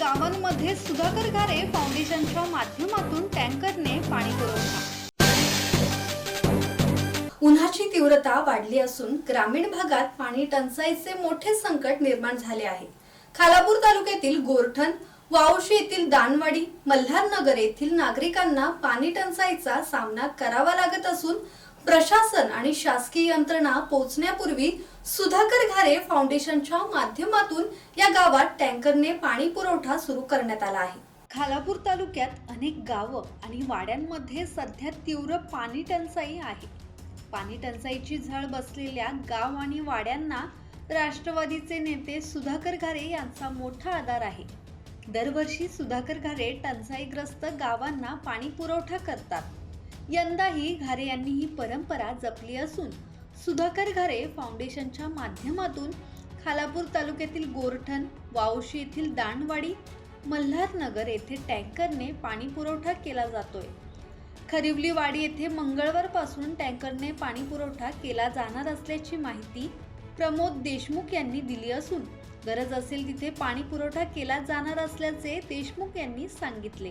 गावांमध्ये सुधाकर घारे फाउंडेशनच्या माध्यमातून टँकरने पाणी पुरवठा. उन्हाची तीव्रता वाढली असून ग्रामीण भागात पाणी टंचाईचे मोठे संकट निर्माण झाले आहे. खालापूर तालुक्यातील गोरठण वावशी येथील दानवाडी मल्हारनगर येथील नागरिकांना पाणी टंचाईचा सामना करावा लागत असून प्रशासन आणि शासकीय यंत्रणा पोहोचण्यापूर्वी सुधाकर घारे फाउंडेशनच्या माध्यमातून या गावात टँकरने पाणी पुरवठा सुरू करण्यात आला आहे. खालापूर तालुक्यात अनेक गावं आणि वाड्यांमध्ये सध्या तीव्र पाणी टंचाई आहे. पाणी टंचाईची झळ बसलेल्या गाव आणि वाड्यांना राष्ट्रवादीचे नेते सुधाकर घारे यांचा मोठा आधार आहे. दरवर्षी सुधाकर घारे टंचाईग्रस्त गावांना पाणी पुरवठा करतात. यंदाही घारे यांनी ही परंपरा जपली असून सुधाकर घारे फाउंडेशनच्या माध्यमातून खालापूर तालुक्यातील गोरठण वावशी येथील दांडवाडी मल्हारनगर येथे टँकरने पाणी पुरवठा केला जातोय. खरिवलीवाडी येथे मंगळवारपासून टँकरने पाणी पुरवठा केला जाणार असल्याची माहिती प्रमोद देशमुख यांनी दिली असून गरज असेल तिथे पाणी पुरवठा केला जाणार असल्याचे देशमुख यांनी सांगितले.